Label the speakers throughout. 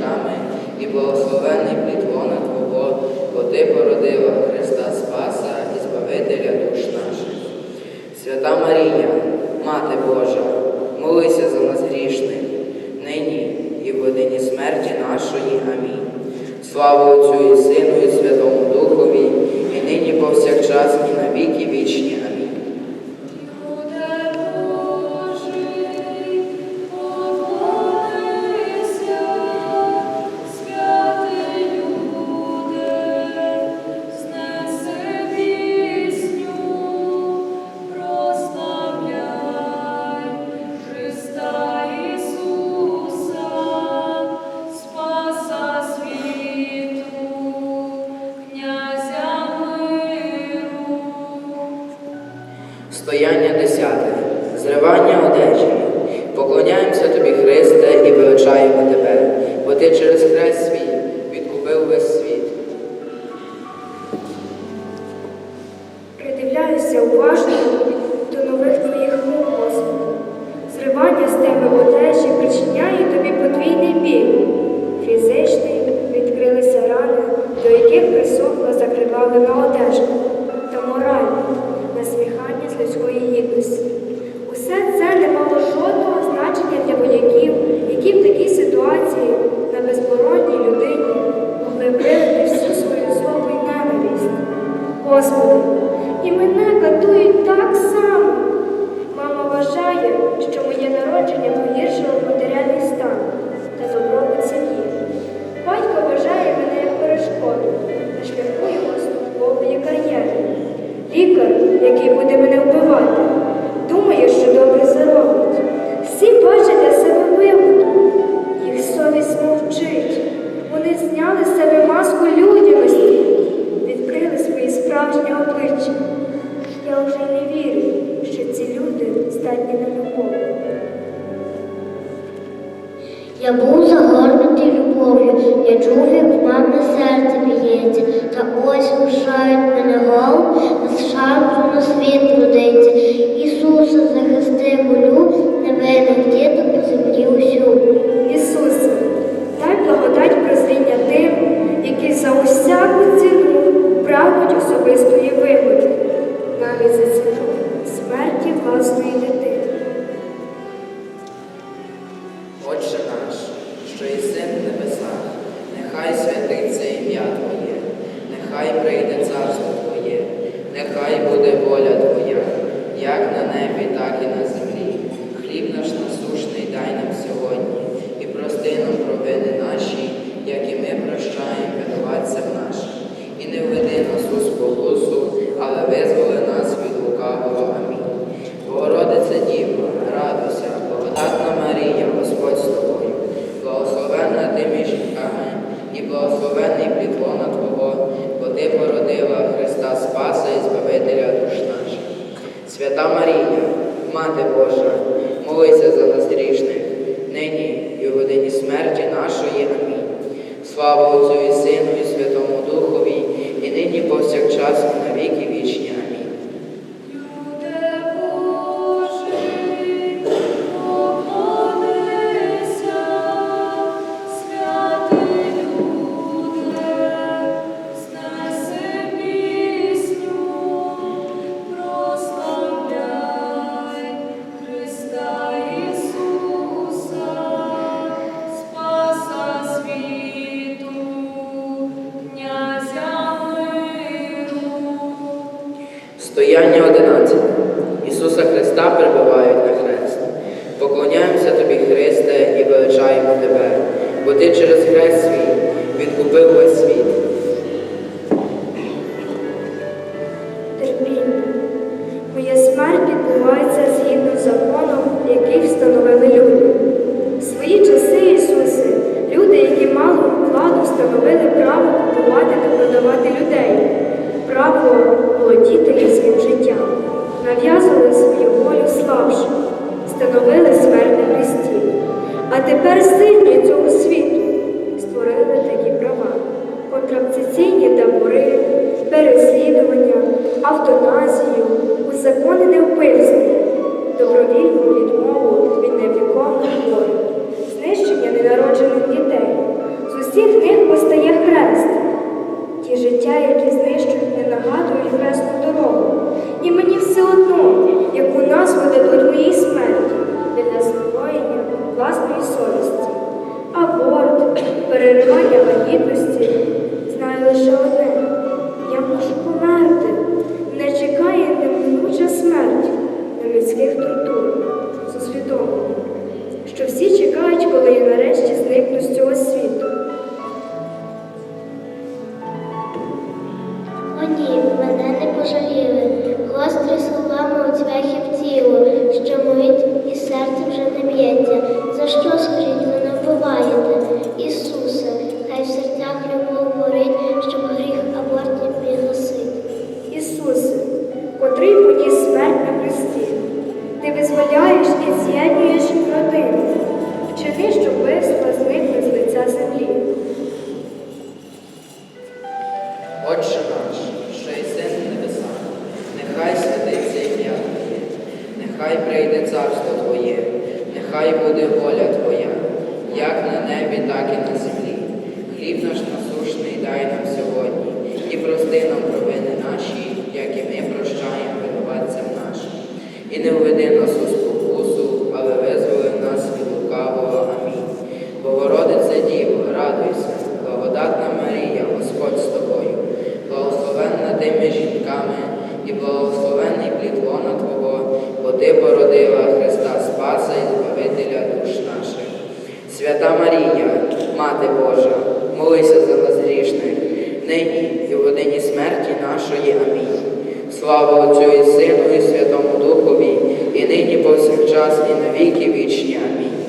Speaker 1: ріками, і благословений плітвона Твого, бо Ти породила Христа Спаса і Збавителя душ наших. Свята Марія, Мати Божа, молися за нас грішних, нині і в годині смерті нашої. Амінь. Слава Стояння десяте, зривання одежі. Поклоняємося тобі, Христе, і величаємо тебе, бо ти через хрест свій відкупив весь.
Speaker 2: us
Speaker 1: Діяння 11. Ісуса Христа перебувають на хрест. Поклоняємося Тобі, Христе, і величаємо Тебе, бо Ти через хрест свій відкупив весь світ.
Speaker 3: Терпіння. Моя смерть відбувається згідно з законом, встановили люди. В свої часи, Ісусе, люди, які мали владу, встановили право купувати та продавати людей. Право володіти людським життям, нав'язували свою волю слабшим, становили смерть на Христі. А тепер сильні цього світу створили такі права, контрацепційні табори, переслідування, автоназію, узаконене вбивство, добровільну відмову від невікомних волі, знищення ненароджених дітей.
Speaker 1: З усіх них постає хрест, ті життя, які з владою і хресну дорогу. Мати Божа, молися за нас грішних, нині і в годині смерті нашої. Амінь. Слава Отцю і Сину, і Святому Духові, і нині повсякчас, і навіки вічні. Амінь.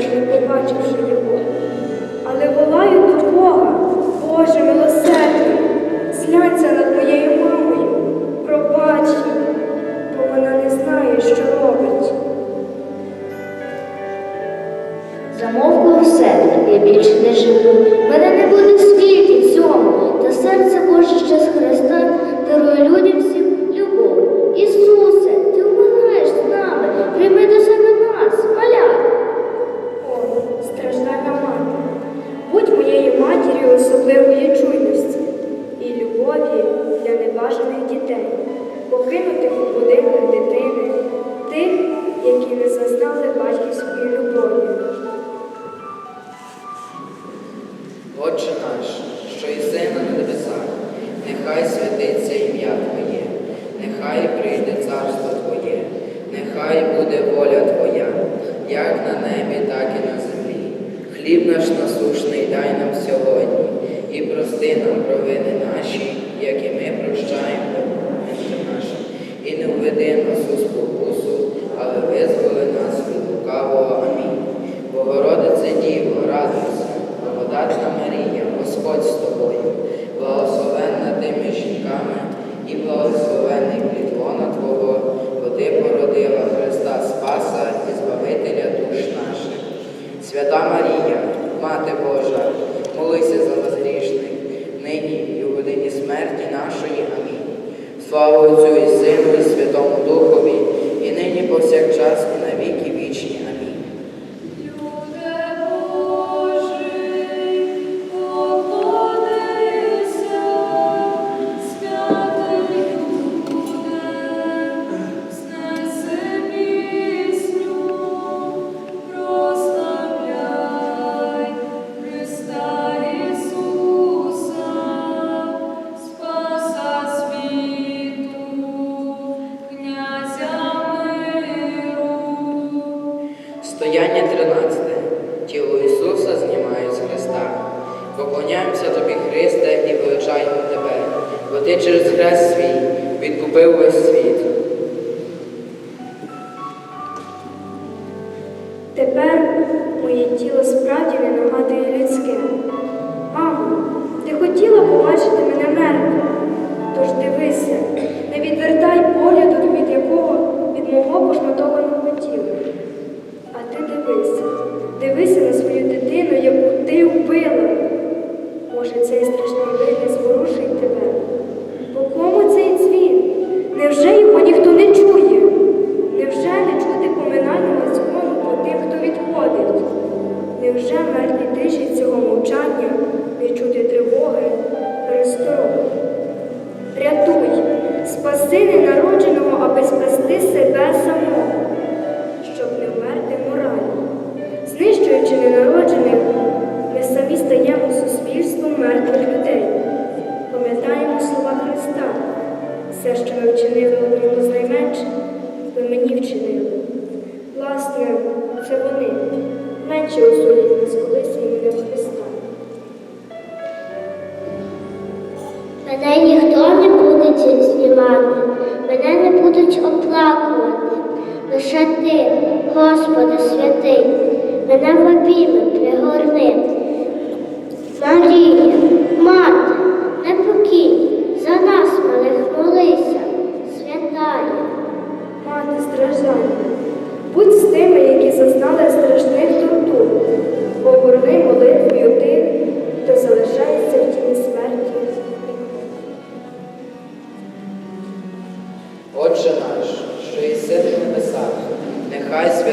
Speaker 3: побачивши його, але волаю до Бога, Боже.
Speaker 1: Хліб наш насушний дай нам сьогодні і прости нам провини наші, як і ми прощаємо нашим. І не введи нас у спокусу, але визволи нас від лукавого. Амінь. Богородице Діво, радуйся, благодатна Марія, Господь з тобою. Мати Божа, молися за нас грішних, нині і в годині смерті нашої. Амінь. Слава Отцю і Сину, і Святому Духові, і нині повсякчас, і
Speaker 3: навіки.
Speaker 4: Мене ніхто не буде знімати, мене не будуть оплакувати. Лише ти, Господи святий, мене в обійми пригорни. Марія,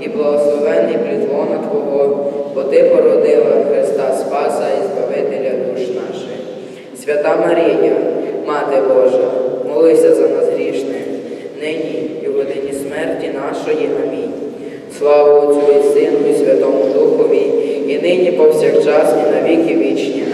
Speaker 1: і благословенний плітлона Твого, бо Ти породила Христа Спаса і Збавителя душ наших. Свята Марія, Мати Божа, молися за нас грішних, нині і в годині смерті нашої. Амінь. Слава Отцю і Сину, і Святому Духові, і нині повсякчас, і на віки вічні.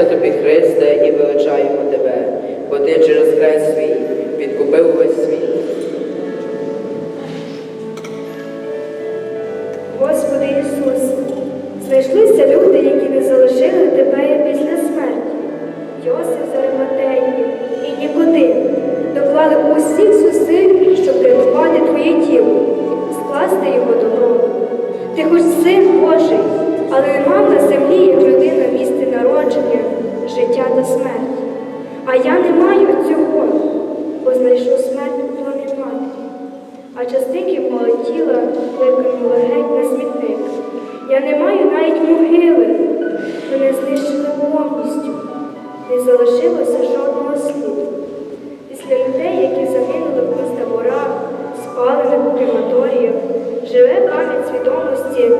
Speaker 1: Поклоняємося Тобі, Христе, і величаємо Тебе, бо Ти через хрест свій підкупив весь світ.
Speaker 3: А я не маю цього, бо знайшов смерть у плані матері а частинки мого тіла викинули геть на смітник. Я не маю навіть могили. Мене знищили повністю. Не залишилося жодного сліду. Після людей, які загинули в концтаборах, спалених у крематоріях, живе пам'ять свідомості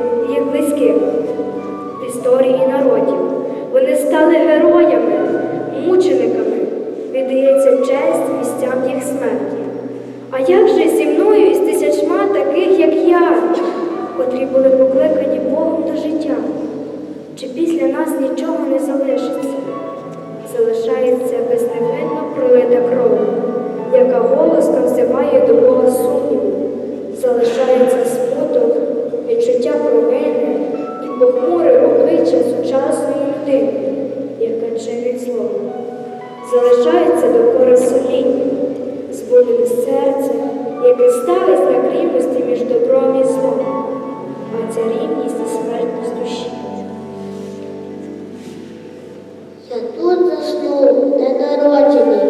Speaker 3: Залишається докора соління, зболене серце, яке ставить на кріпості між добром і злом, а ця рівність і смертність душі.
Speaker 4: Я тут заснув, ненароджений, бо